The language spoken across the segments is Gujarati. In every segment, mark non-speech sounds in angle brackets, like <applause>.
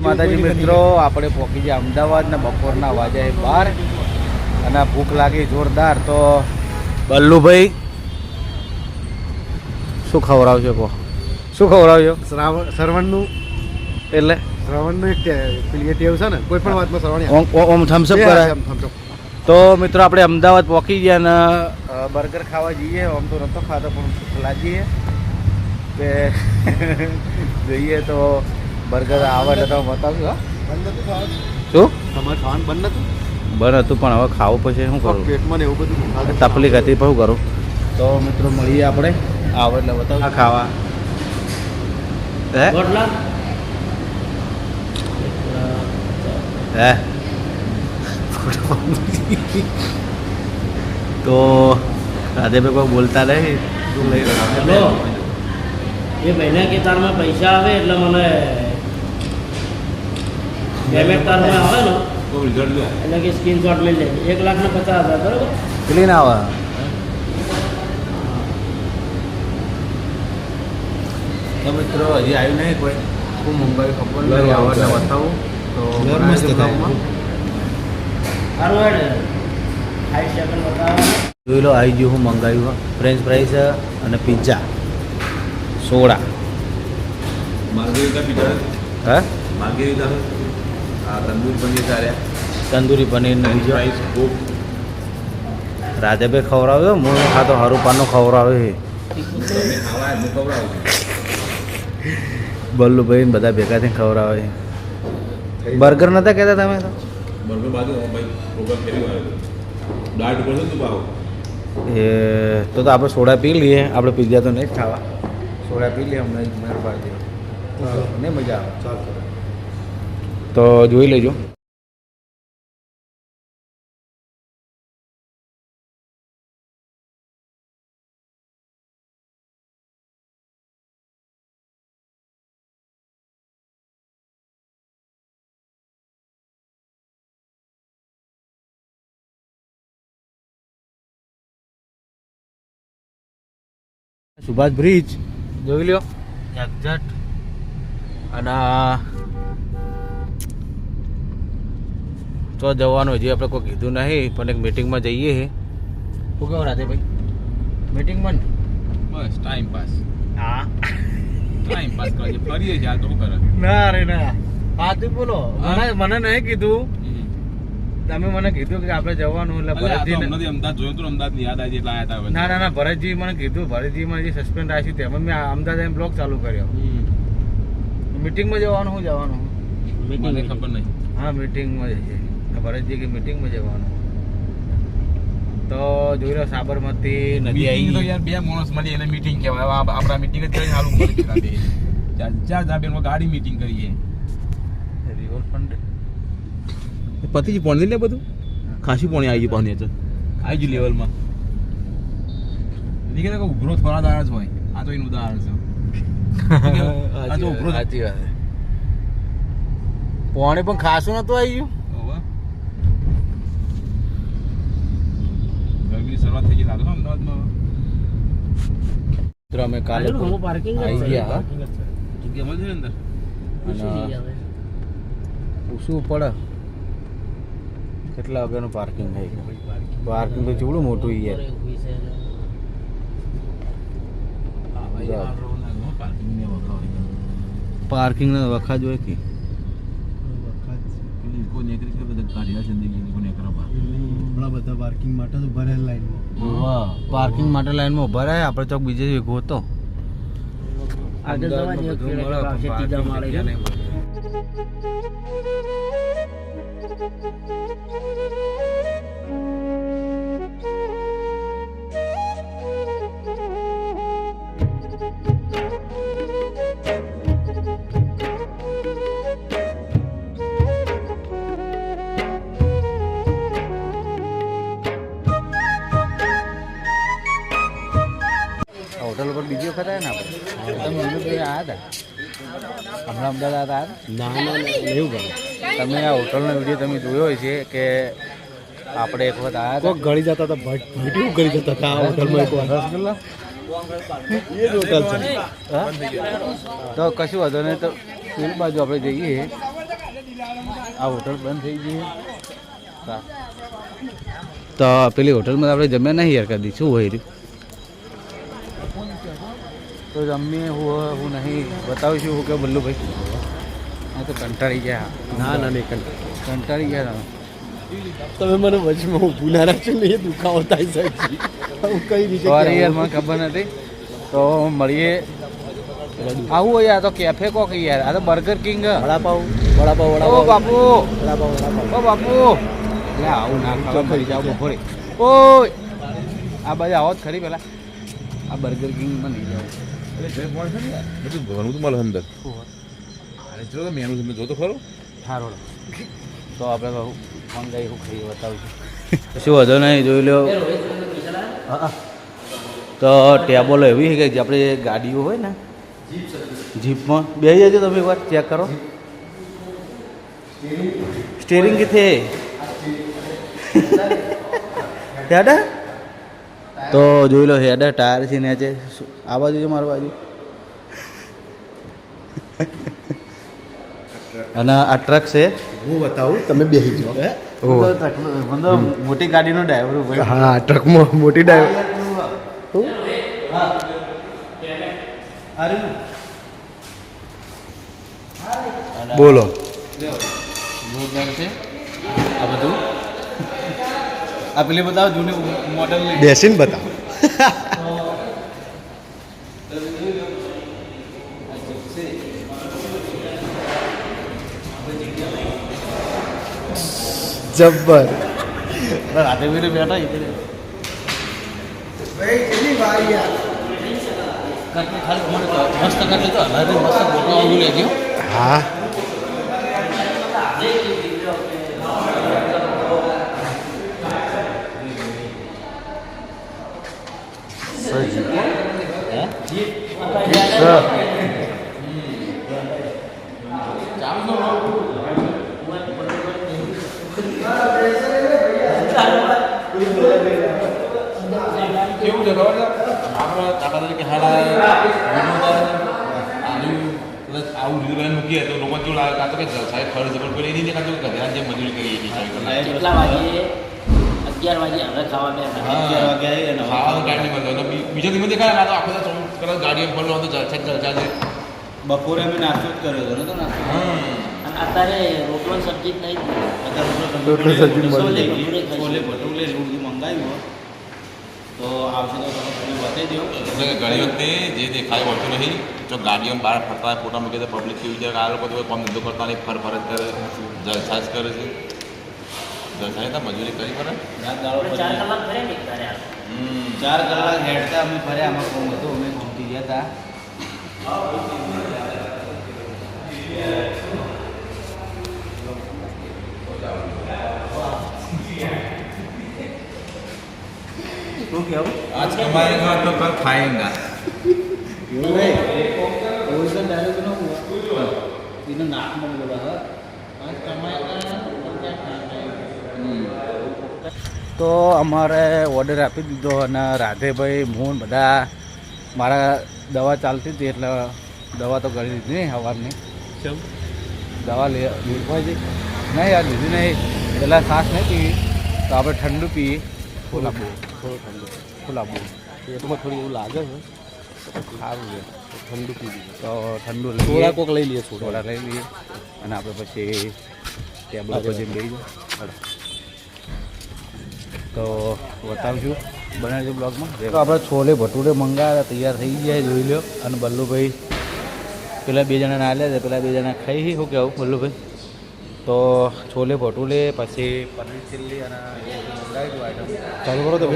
માતાજી મિત્રો આપણે પહોંચી ગયા અમદાવાદના બપોરના વાગ્યા બાર અને ભૂખ લાગી જોરદાર તો બલ્લુભાઈ શું ખવડાવજો કહો? શું ખવડાવજો? શ્રાવણ શ્રવણનું? એટલે? શ્રવણનું એક પેલી ટેવ છે ને કોઈ પણ વાતમાં શ્રવણ ઓમ- ઓમ થમ્સઅપ કરે તો મિત્રો આપણે અમદાવાદ પહોંચી ગયા અને બર્ગર ખાવા જઈએ. આમ તો નતો ખાતો પણ ભૂખ લાગીએ કે <laughs> જઈએ તો બર્ગર આવે એટલે તમે બતાવ્યું હા. શું? તમારે ખાવાનું બંધ નથી બંધ હતું પણ હવે ખાવું પછી શું કરું? પેટમાં ને એવું બધું તકલીફ હતી પણ શું કરું? તો મિત્રો મળીએ આપણે. આવે એટલે બતાવ. ખાવા. હે? હે? તો રાધેભાઈ કોઈ બોલતા નહીં. શું લઈ હેલો એ મહિના કે તારમાં પૈસા આવે એટલે મને પેમેન્ટ તારમાં આવે ને એટલે કે સ્ક્રીનશોટ લઈ લે. એક લાખ ને પચાસ હજાર બરોબર? ક્લીન આવે. તો મિત્રો હજી આવ્યું નહીં કોઈ? હું મુંબઈ ખબર નહીં આવે એટલે બતાવું. તો મસ્ત જોઈ લો આવી ગયું હું મંગાવ્યું ફ્રેન્ચ ફ્રાઈસ અને પિઝા સોડા. માર્ગેરિટા પીઝા હે? માર્ગેરિટા તંદૂરી પનીર ચાલ્યા તંદૂરી પનીર ને બીજો. રાઈસ કોક રાધેભાઈ ખવડાવ્યો હું ખાતો હરુપાનો ખવડાવ્યો તમે ખાવા હું ખવડાવું બલ્લુભાઈ બધા ભેગા થઈને ખવડાવે બર્ગર નતા કહેતા તમે તો? બર્ગર બાજુ ભાઈ. પ્રોગ્રામ ફેરી આવ્યો દાળ ઉપર તું ભાવ એ તો તો આપણે સોડા પી લઈએ. આપણે પીઝા તો નહીં ખાવા. સોડા પી લઈએ અમને મહેરબાની નહીં મજા આવે. ચાલો ચાલ. તો જોઈ લેજો. સુભાષ બ્રિજ. જોઈ લ્યો. એક્ઝેક્ટ અને તો જવાનું હજી આપણે કોઈ કીધું નહીં પણ એક મિટિંગમાં જઈએ છે શું કહો રાધેભાઈ મીટિંગમાં બસ ટાઈમ પાસ હા. ટાઈમ પાસ કરે ફરીએ જા તો કરે? ના રે ના. હા તું બોલો. મને મને નહીં કીધું. તમે મને કીધું કે આપણે જવાનું એટલે ભરતજી નથી અમદાવાદ જોયું તું અમદાવાદ યાદ આવી એટલે આવ્યા તા ના ના ના ભરતજી મને કીધું. ભરતજી મને જે સસ્પેન્ડ રાખ્યું તેમાં મેં અમદાવાદ એમ બ્લોક ચાલુ કર્યો. મિટિંગમાં મીટિંગમાં જવાનું હું જવાનું. મને ખબર નહીં. હા મીટિંગમાં જઈએ. ભરતજી કે મીટિંગમાં જવાનું. તો જોઈ રહ્યો સાબરમતી નદી આવી તો યાર બે માણસ મળી એને મીટિંગ કહેવાય. હવે આ- આપણા મીટિંગ જ કરી ચાલુ કરી રાતે. ચાર ચાર ગાડી મીટિંગ કરીએ. રિવરફ્રન્ટ પતિજી પોણી લે બધું? ખાસી પોણી આવી ગયું પાણી છે આવી ગયું લેવલમાં નીકળે કે ઉભરો થોડા દાડા જ હોય. આ તો એનું ઉદાહરણ છે. <laughs> આ જો ઉભરો સાચી વાત છે. પણ ખાસું નતું આવી ગયું હોવે. ગરમીની ગઈ અમદાવાદમાં મિત્રો અમે કાલે પાર્કિંગ આવી ગયા. જગ્યા મળશે અંદર? પૂછવું પડે કેટલા વાગ્યાનું પાર્કિંગ થઈ પાર્કિંગ તો ચેવડું મોટું યાર. પાર્કિંગ ને. વખા જોઈએ કે? પેલી નીકળી છે બધા ગાડીના જિંદગી ઈકો નેકરા બહાર. હમણાં બધા પાર્કિંગ માટે તો ભરેલ લાઈનમાં પાર્કિંગ માટે લાઈનમાં ઊભા રહ્યા? આપણે ચોક બીજે એક હતો. આગળ જવાની એક ત્રીજા માળે. જગ્યા આવ્યા ને આપણે તમે આ આવ્યા હતા? હમણાં અમદાવાદ આવ્યા ના એવું કરે. તમે આ હોટલનો વીડિયો તમે જોયો છે કે આપણે એક વખત આવ્યા કોક ગળી જતા હતા ભટ ભટ્યું ગળી જતા હતા આ હોટલમાં એક વાર. રસગુલ્લા? એ જ હોટલ છે. તો કશું વાંધો નહીં તો પેલી બાજુ આપણે જઈએ. આ હોટલ બંધ થઈ ગઈ. તો પેલી હોટલમાં આપણે જમ્યા નહીં યાર કદી. શું હોય રહ્યું? તો જમીએ હું હું નહીં. બતાવું છું હું કે બલ્લુભાઈ. હા તો કંટાળી ગયા. ના ના નહીં કંટાળી. કંટાળી ગયા તમે. મને વચમાં ઊભું ના રાખશો ને એ દુખાવો થાય સાહેબ. હું કઈ રીતે સોરી યાર મને ખબર નથી. તો મળીએ. આવું હોય આ તો કેફે કોક યાર. આ તો બર્ગર કિંગ વડાપાવ વડાપાવ ઓ વડાપાવ બાપુ. વડાપાવ વડાપાવ બાપુ. લે આવું ના ખાવા મરી જાવ બપોરે. ઓય. આ બધા આવો જ ખરી પેલા. આ બર્ગર કિંગમાં નહીં જાવ બધું ઘણું તો મળે અંદર. અરે ચલો તો મેનુ તમે જોતો ખરો. સારો તો આપણે ફોન મંગાઈ હું ખાઈ બતાવું છું. શું વધો નહીં જોઈ લો તો ટેબલો એવી છે કે જે આપણે ગાડીઓ હોય ને? જીપમાં. બે જજો તમે એકવાર ચેક કરો. સ્ટેરિંગ. કિથે? હેડા? તો જોઈ લો હેડા ટાયર છે નીચે આ બાજુ છે મારી બાજુ અને આ ટ્રક છે હું બતાવું તમે બેસી જાઓ મતલબ મોટી ગાડીનો ડ્રાઈવર ભાઈ હા ટ્રકમાં મોટી ડ્રાઈવર બોલો જોરદાર છે આ બધું આ પેલી બતાવો જૂની મોડલ બેસીને બતાવો જબ્બર રાતે બીરે બેઠા ઇધર કાટને ખાલી મને તો મસ્ત કાટલે તો હલારે મસ્ત ફોટો આવું લેજો હા કેવું છે ખબર છે? આપણે કાકા તરીકે હાડા આવું રીલ બધા મૂકીએ તો લોકો જોડે કાં તો કે સાહેબ ખર્ચ જબર કરી નહીં કાં તો કે કેટલા વાગે અગિયાર વાગે હવે ખાવા બે અગિયાર વાગે આવી અને ખાવાનું ગાડી મળે અને બીજો ધીમે દેખાય. ના તો આખો દિવસ ચોવીસ કલાક ગાડીઓ ફરવાનો તો જલસા ચર્ચા જલસા છે બપોરે અમે નાસ્તો જ કર્યો હતો તો નાસ્તો. અને અત્યારે રોટલો ને સબ્જી જ નહીં. રોટલો સબ્જી છોલે. છોલે એવું બધું મંગાવ્યું હોય. તો આવશે તો તમે બતાવી દો એટલે કે ઘણી વખતે જે દેખાય હોતું નહીં. જો ગાડીઓમાં બહાર ફરતા ફોટા મૂકે તો પબ્લિક કેવી છે આ લોકો તો કોઈ કામ ધંધો કરતા નહીં ફર કરે જલસા જ કરે છે. દસાઈ તા મજૂરી કરી મને રાત ચાર કલાક ફર્યા ચાર કલાક હેડતા અમે ફર્યા અમારું કોમ હતું અમે ઘૂમતી ગયા હતા શું કેવું? આજ કમાઈ ગા તો કલ ખાયેગા એવું નહીં? એવું છે ડાયરેક્ટ નો એનો નાકમાં બોલા આજ કમાઈ ગા તો કલ ખાયેગા અમારે ઓર્ડર આપી દીધો અને રાધેભાઈ મોહન બધા મારા દવા ચાલતી હતી એટલે દવા તો કરી દીધી નહીં સવારની દવા લે લીધવા છે. નહીં યાર લીધી નહીં. પહેલાં શ્વાસ નહીં પીવી. તો આપણે ઠંડુ પીએ. ફૂલ થોડું ઠંડુ. ફૂલ એમાં થોડું એવું લાગે છે. સારું છે. ઠંડુ પી દીધું તો ઠંડુ થોડા કોક લઈ લઈએ સોડા લઈ લઈએ. અને આપણે પછી ટેબલ પછી લઈ બેસી તો બતાવશું બનાવજો બ્લોગમાં. તો આપણે છોલે ભટુરે મંગાવ્યા તૈયાર થઈ ગયા જોઈ લો અને બલ્લુભાઈ પેલા બે જણા ના લે પેલા બે જણા ખાઈ શું કહેવું બલ્લુભાઈ? તો છોલે ભટુરે પછી પનીર ચીલ્લી અને ચાલુ કરો તો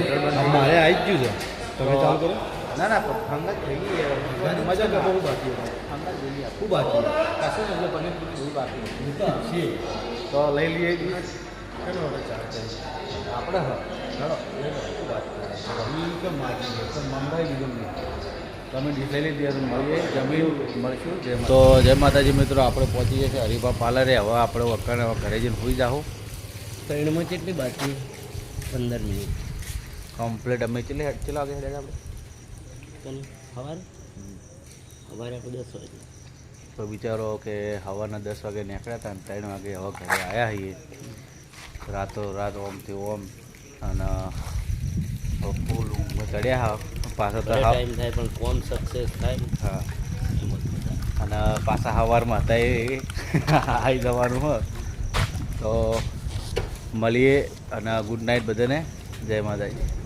મારે આવી જ ગયું છે. તમે ચાલુ કરો. ના ના ફંગત થઈ ગઈ મજા કે બહુ બાકી ખૂબ બાકી કશું પનીર ચીલ્લી બાકી તો લઈ લઈએ. કેનો હવે ચાર્જ આપણે હા કેમ માગી પણ મંગાવી તમે મળીએ. જમી મળશું. તો જય માતાજી મિત્રો આપણે પહોંચી છીએ હરિભા પાર્લરે. હવે આપણે વખાણે ઘરે જઈને હોઈ જાઓ ત્રણમાં કેટલી બાકી? પંદર મિનિટ. કમ્પ્લીટ અમે કેટલી કેટલા વાગે હેડે આપણે? સવારે સવારે આપણે દસ વાગે. તો વિચારો કે હવાના દસ વાગે નીકળ્યા હતા ને ત્રણ વાગે હવે ઘરે આવ્યા છીએ. રાતો રાત ઓમથી ઓમ અને હવે ફૂલ ઊંઘમાં ચડ્યા હા પાછો તો ટાઈમ થાય પણ કોમ સક્સેસ થાય. હા. અને પાછા સવારમાં હતા એ આવી જવાનું હોય તો મળીએ અને ગુડ નાઇટ બધાને. જય માતાજી.